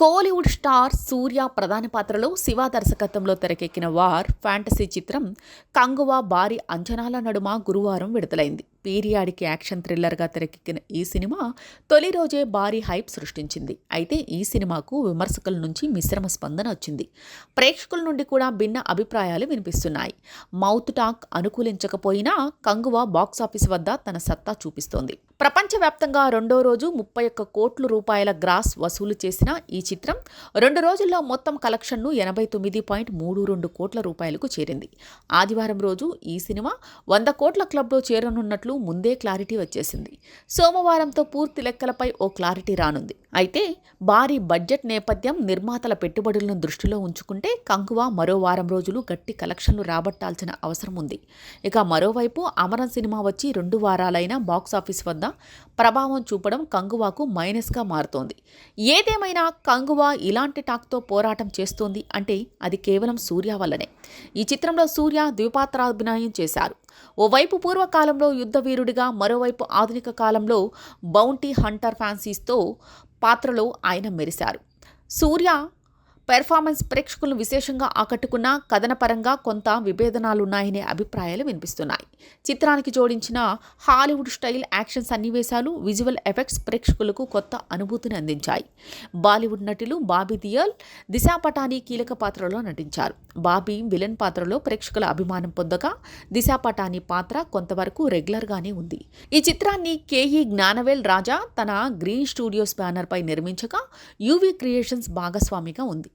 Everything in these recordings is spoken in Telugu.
కోలీవుడ్ స్టార్ సూర్య ప్రధాన పాత్రలో శివ దర్శకత్వంలో తెరకెక్కిన వార్ ఫ్యాంటసీ చిత్రం కంగువా భారీ అంచనాల నడుమ గురువారం విడుదలైంది. పీరియాడిక్ యాక్షన్ థ్రిల్లర్గా తెరకెక్కిన ఈ సినిమా తొలి రోజే భారీ హైప్ సృష్టించింది. అయితే ఈ సినిమాకు విమర్శకుల నుంచి మిశ్రమ స్పందన వచ్చింది. ప్రేక్షకుల నుండి కూడా భిన్న అభిప్రాయాలు వినిపిస్తున్నాయి. మౌత్ టాక్ అనుకూలించకపోయినా కంగువా బాక్సాఫీస్ వద్ద తన సత్తా చూపిస్తోంది. ప్రపంచవ్యాప్తంగా రెండో రోజు ముప్పై ఒక్క కోట్ల రూపాయల గ్రాస్ వసూలు చేసిన ఈ చిత్రం రెండు రోజుల్లో మొత్తం కలెక్షన్ను ఎనభై తొమ్మిది పాయింట్ మూడు రెండు కోట్ల రూపాయలకు చేరింది. ఆదివారం రోజు ఈ సినిమా వంద కోట్ల క్లబ్లో చేరనున్నట్లు ముందే క్లారిటీ వచ్చేసింది. సోమవారంతో పూర్తి లెక్కలపై ఓ క్లారిటీ రానుంది. అయితే భారీ బడ్జెట్ నేపథ్యం నిర్మాతల పెట్టుబడులను దృష్టిలో ఉంచుకుంటే కంకువ మరో వారం రోజులు గట్టి కలెక్షన్లు రాబట్టాల్సిన అవసరం ఉంది. ఇక మరోవైపు అమరం సినిమా వచ్చి రెండు వారాలైన బాక్సాఫీస్ వద్ద ప్రభావం చూపడం కంగువాకు మైనస్గా మారుతోంది. ఏదేమైనా కంగువా ఇలాంటి టాక్తో పోరాటం చేస్తోంది అంటే అది కేవలం సూర్య వల్లనే. ఈ చిత్రంలో సూర్య ద్విపాత్రాభినయం చేశారు. ఓవైపు పూర్వకాలంలో యుద్ధ వీరుడిగా మరోవైపు ఆధునిక కాలంలో బౌంటీ హంటర్ ఫ్యాన్సీస్తో పాత్రలో ఆయన మెరిశారు. సూర్య పెర్ఫార్మెన్స్ ప్రేక్షకులను విశేషంగా ఆకట్టుకున్న కథనపరంగా కొంత విభేదనాలున్నాయనే అభిప్రాయాలు వినిపిస్తున్నాయి. చిత్రానికి జోడించిన హాలీవుడ్ స్టైల్ యాక్షన్ సన్నివేశాలు విజువల్ ఎఫెక్ట్స్ ప్రేక్షకులకు కొత్త అనుభూతిని అందించాయి. బాలీవుడ్ నటులు బాబీ దియల్ దిశా పటానీ కీలక పాత్రలో నటించారు. బాబీ విలన్ పాత్రలో ప్రేక్షకుల అభిమానం పొందగా దిశా పటానీ పాత్ర కొంతవరకు రెగ్యులర్గానే ఉంది. ఈ చిత్రాన్ని కేఈ జ్ఞానవేల్ రాజా తన గ్రీన్ స్టూడియోస్ బ్యానర్పై నిర్మించగా యూవీ క్రియేషన్స్ భాగస్వామిగా ఉంది.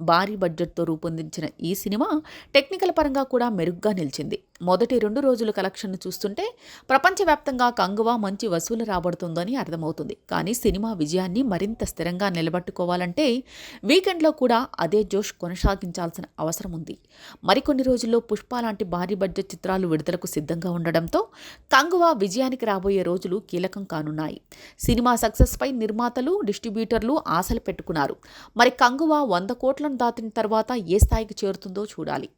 భారీ బడ్జెట్తో రూపొందించిన ఈ సినిమా టెక్నికల్ పరంగా కూడా మెరుగ్గా నిలిచింది. మొదటి రెండు రోజుల కలెక్షన్ను చూస్తుంటే ప్రపంచవ్యాప్తంగా కంగువా మంచి వసూలు రాబడుతుందని అర్థమవుతుంది. కానీ సినిమా విజయాన్ని మరింత స్థిరంగా నిలబెట్టుకోవాలంటే వీకెండ్లో కూడా అదే జోష్ కొనసాగించాల్సిన అవసరం ఉంది. మరికొన్ని రోజుల్లో పుష్ప లాంటి భారీ బడ్జెట్ చిత్రాలు విడుదలకు సిద్ధంగా ఉండడంతో కంగువా విజయానికి రాబోయే రోజులు కీలకం కానున్నాయి. సినిమా సక్సెస్పై నిర్మాతలు డిస్ట్రిబ్యూటర్లు ఆశలు పెట్టుకున్నారు. మరి కంగువా వంద కోట్ల లక్షలను దాటిన తర్వాత ఏ స్థాయికి చేరుతుందో చూడాలి.